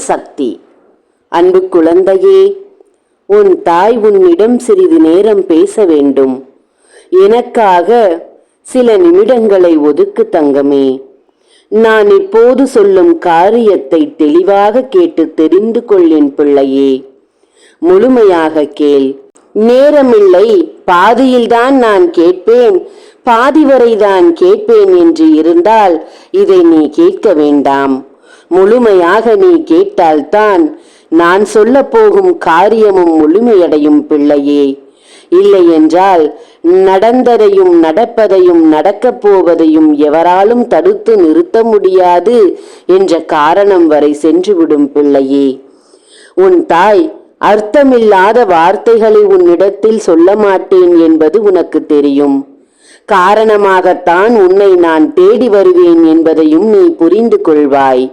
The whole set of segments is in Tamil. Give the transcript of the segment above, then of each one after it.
சக்தி. அன்பு குழந்தையே உன் தாய் உன்னிடம் சிறிது நேரம் பேச வேண்டும். எனக்காக சில நிமிடங்களை ஒதுக்கு தங்கமே. நான் இப்போது சொல்லும் காரியத்தை தெளிவாக கேட்டு தெரிந்து கொள்ளேன் பிள்ளையே. முழுமையாக கேள். நேரமில்லை பாதியில்தான் நான் கேட்பேன். பாதி வரைதான் கேட்பேன் என்று இருந்தால் இதை நீ கேட்க வேண்டாம். முழுமையாக நீ கேட்டால்தான் நான் சொல்ல போகும் காரியமும் முழுமையடையும் பிள்ளையே. இல்லை என்றால் நடந்ததையும் நடப்பதையும் நடக்கப் போவதையும் எவராலும் தடுத்து நிறுத்த முடியாது என்ற காரணம் வரை சென்றுவிடும் பிள்ளையே. உன் தாய் அர்த்தமில்லாத வார்த்தைகளை உன்னிடத்தில் சொல்ல மாட்டேன் என்பது உனக்கு தெரியும். காரணமாகத்தான் உன்னை நான் தேடி வருவேன் என்பதையும் நீ புரிந்து கொள்வாய்.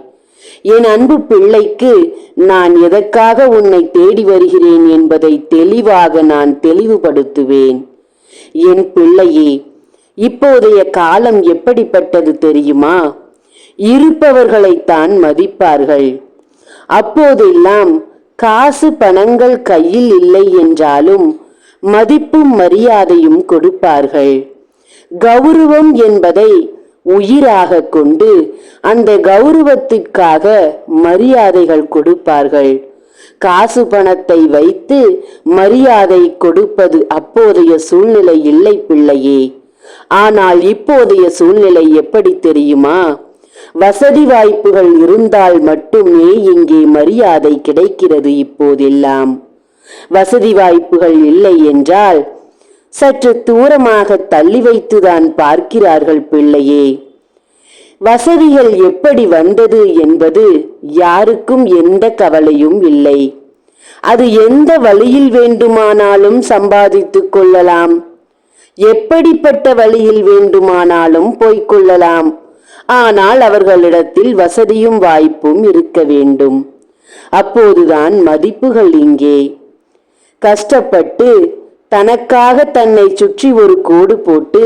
என் அன்பு பிள்ளைக்கு நான் எதற்காக உன்னை தேடி வருகிறேன் என்பதை தெளிவாக நான் தெளிவுபடுத்துவேன். என் பிள்ளையே இப்போதைய காலம் எப்படிப்பட்டது தெரியுமா? இருப்பவர்களைத்தான் மதிப்பார்கள். அப்போதெல்லாம் காசு பணங்கள் கையில் இல்லை என்றாலும் மதிப்பும் மரியாதையும் கொடுப்பார்கள். கௌரவம் என்பதை உயிராக கொண்டு அந்த கௌரவத்திற்காக மரியாதைகள் கொடுப்பார்கள். காசு பணத்தை வைத்து மரியாதை கொடுப்பது அப்போதைய சூழ்நிலை இல்லை பிள்ளையே. ஆனால் இப்போதைய சூழ்நிலை எப்படி தெரியுமா? வசதி வாய்ப்புகள் இருந்தால் மட்டுமே இங்கே மரியாதை கிடைக்கிறது இப்போதெல்லாம். வசதி வாய்ப்புகள் இல்லை என்றால் சற்று தூரமாக தள்ளி வைத்துதான் பார்க்கிறார்கள் பிள்ளையே. வசதிகள் எப்படி வந்தது என்பது யாருக்கும் எந்த கவலையும் இல்லை. அது எந்த வழியில் வேண்டுமானாலும் சம்பாதித்துக் கொள்ளலாம். எப்படிப்பட்ட வழியில் வேண்டுமானாலும் போய்க்கொள்ளலாம் ஆனால் அவர்களிடத்தில் வசதியும் வாய்ப்பும் இருக்க வேண்டும். அப்போதுதான் மதிப்புகள் இங்கே. கஷ்டப்பட்டு தனக்காக தன்னை சுற்றி ஒரு கோடு போட்டு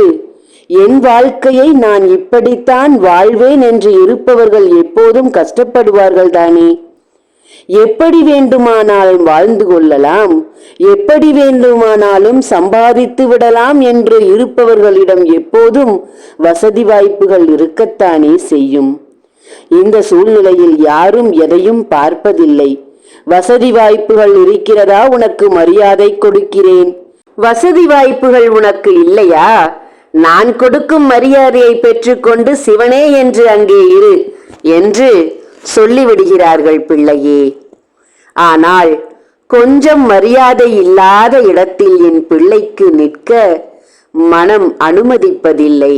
என் வாழ்க்கையை நான் இப்படித்தான் வாழ்வேன் என்று இருப்பவர்கள் எப்போதும் கஷ்டப்படுவார்கள் தானே. எப்படி வேண்டுமானாலும் வாழ்ந்து கொள்ளலாம் எப்படி வேண்டுமானாலும் சம்பாதித்து விடலாம் என்று இருப்பவர்களிடம் எப்போதும் வசதி வாய்ப்புகள் இருக்கத்தானே செய்யும். இந்த சூழ்நிலையில் யாரும் எதையும் பார்ப்பதில்லை. வசதி வாய்ப்புகள் இருக்கிறதா உனக்கு மரியாதை கொடுக்கிறேன். வசதி வாய்ப்புகள் உனக்கு இல்லையா? நான் கொடுக்கும் மரியாதையை பெற்றுக்கொண்டு சிவனே என்று அங்கே இரு என்று சொல்லிவிடுகிறார்கள் பிள்ளையே. ஆனால் கொஞ்சம் மரியாதை இல்லாத இடத்தில் என் பிள்ளைக்கு நிற்க மனம் அனுமதிப்பதில்லை.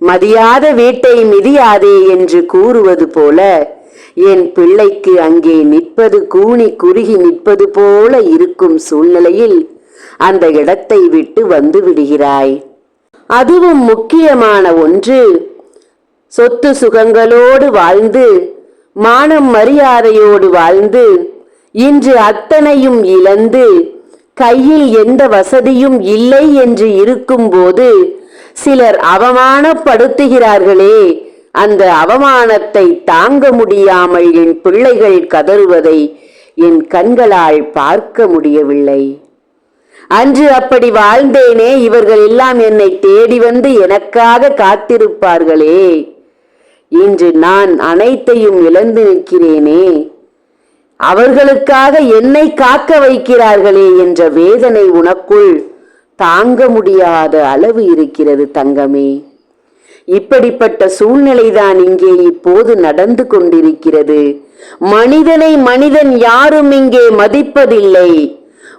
மதியாத வீட்டை மிதியாதே என்று கூறுவது போல என் பிள்ளைக்கு அங்கே நிற்பது கூனி குறுகி நிற்பது போல இருக்கும் சூழ்நிலையில் அந்த இடத்தை விட்டு வந்து விடுகிறாய். அதுவும் முக்கியமான ஒன்று. சொத்து சுகங்களோடு வாழ்ந்து மானம் மரியாதையோடு வாழ்ந்து இன்று அத்தனையும் இழந்து கையில் எந்த வசதியும் இல்லை என்று இருக்கும்போது சிலர் அவமானப்படுத்துகிறார்களே. அந்த அவமானத்தை தாங்க முடியாமல் என் பிள்ளைகள் கதறுவதை என் கண்களால் பார்க்க முடியவில்லை. அன்று அப்படி வாழ்ந்தேனே இவர்கள் எல்லாம் என்னை தேடி வந்து எனக்காக காத்திருப்பார்களே. இன்று நான் அனைத்தையும் இழந்து நிற்கிறேனே. அவர்களுக்காக என்னை காக்க வைக்கிறார்களே என்ற வேதனை உனக்குள் தாங்க முடியாத அளவு இருக்கிறது தங்கமே. இப்படிப்பட்ட சூழ்நிலைதான் இங்கே இப்போது நடந்து கொண்டிருக்கிறது. மனிதனை மனிதன் யாரும் இங்கே மதிப்பதில்லை.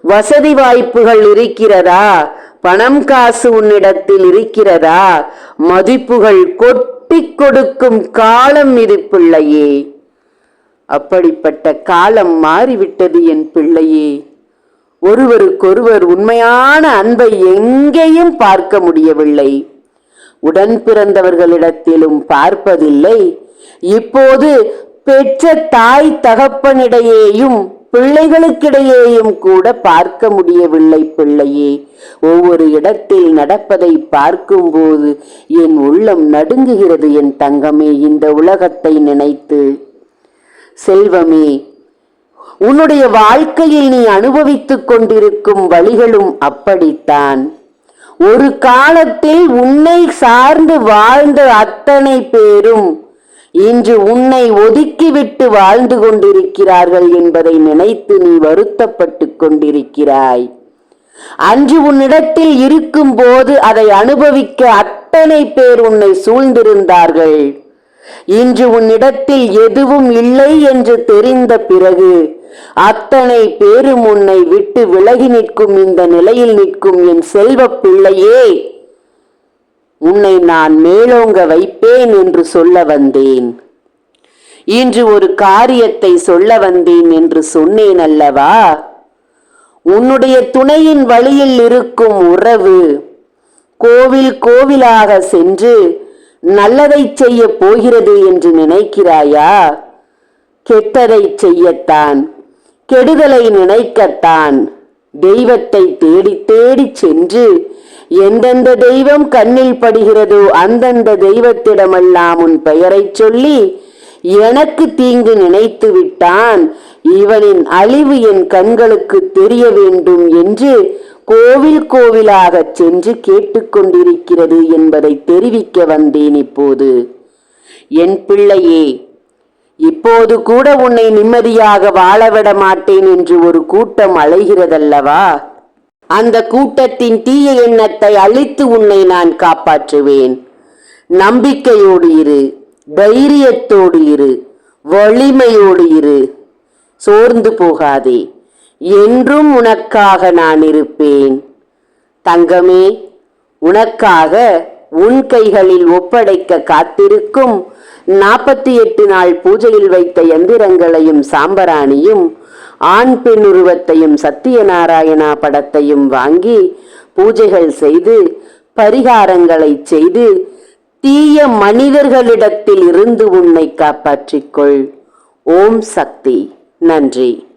வசதி வாய்ப்புகள் இருக்கிறதா? பணம் காசு உன்னிடத்தில் இருக்கிறதா? மதிப்புகள் கொட்டி கொடுக்கும் காலம் இது பிள்ளையே. அப்படிப்பட்ட காலம் மாறிவிட்டது என் பிள்ளையே. ஒருவருக்கொருவர் உண்மையான அன்பை எங்கேயும் பார்க்க முடியவில்லை. உடன் பிறந்தவர்களிடத்திலும் பார்ப்பதில்லை. இப்போது பெற்ற தாய் தகப்பனிடையேயும் பிள்ளைகளுக்கிடையேயும் கூட பார்க்க முடியவில்லை பிள்ளையே. ஒவ்வொரு இடத்தில் நடப்பதை பார்க்கும்போது என் உள்ளம் நடுங்குகிறது என் தங்கமே இந்த உலகத்தை நினைத்து. செல்வமே உன்னுடைய வாழ்க்கையில் நீ அனுபவித்துக் கொண்டிருக்கும் வழிகளும் அப்படித்தான். ஒரு காலத்தில் உன்னை சார்ந்து வாழ்ந்த அத்தனை பேரும் இன்று உன்னை ஒதுக்கிவிட்டு வாழ்ந்து கொண்டிருக்கிறார்கள் என்பதை நினைத்து நீ வருத்தப்பட்டுக் கொண்டிருக்கிறாய். அன்று உன்னிடத்தில் இருக்கும்போது அதை அனுபவிக்க அத்தனை பேர் உன்னை சூழ்ந்திருந்தார்கள். இன்று உன்னிடத்தில் எதுவும் இல்லை என்று தெரிந்த பிறகு அத்தனை பேரும் உன்னை விட்டு விலகி நிற்கும் இந்த நிலையில் நிற்கும் என் செல்வ பிள்ளையே. உன்னை நான் மேலோங்க வைப்பேன் என்று சொல்ல வந்தேன். இன்று ஒரு காரியத்தை சொல்ல வந்தேன் என்று சொன்னேன் அல்லவா? உன்னுடைய துணையின் வழியில் இருக்கும் உறவு கோவில் கோவிலாக சென்று நல்லதை செய்ய போகிறது என்று நினைக்கிறாயா? கெட்டதை செய்யத்தான் கெடுதலை நினைக்கத்தான் தெய்வத்தை தேடி தேடி சென்று எந்தெந்த தெய்வம் கண்ணில் படுகிறதோ அந்தந்த தெய்வத்திடமெல்லாம் உன் பெயரைச் சொல்லி எனக்கு தீங்கு நினைத்து விட்டான். இவனின் அழிவு என் கண்களுக்கு தெரிய வேண்டும் என்று கோவில் கோவிலாகச் சென்று கேட்டுக்கொண்டிருக்கிறது என்பதை தெரிவிக்க வந்தேன் இப்போது. என் பிள்ளையே இப்போது கூட உன்னை நிம்மதியாக வாழவிட மாட்டேன் என்று ஒரு கூட்டம் அலைகிறதல்லவா? அந்த கூட்டத்தின் தீய எண்ணத்தை அழித்து உன்னை நான் காப்பாற்றுவேன். நம்பிக்கையோடு இரு தைரியத்தோடு இரு வலிமையோடு இரு. சோர்ந்து போகாதே என்றும் உனக்காக நான் இருப்பேன். தங்கமே உனக்காக உன் கைகளில் ஒப்படைக்க காத்திருக்கும் நாற்பத்தி எட்டு நாள் பூஜையில் வைத்த எந்திரங்களையும் சாம்பராணியும் ஆண் பெண் உருவத்தையும் சத்தியநாராயணா படத்தையும் வாங்கி பூஜைகள் செய்து பரிகாரங்களை செய்து தீய மனிதர்களிடத்தில் இருந்து உன்னை காப்பாற்றிக்கொள் ஓம் சக்தி. நன்றி.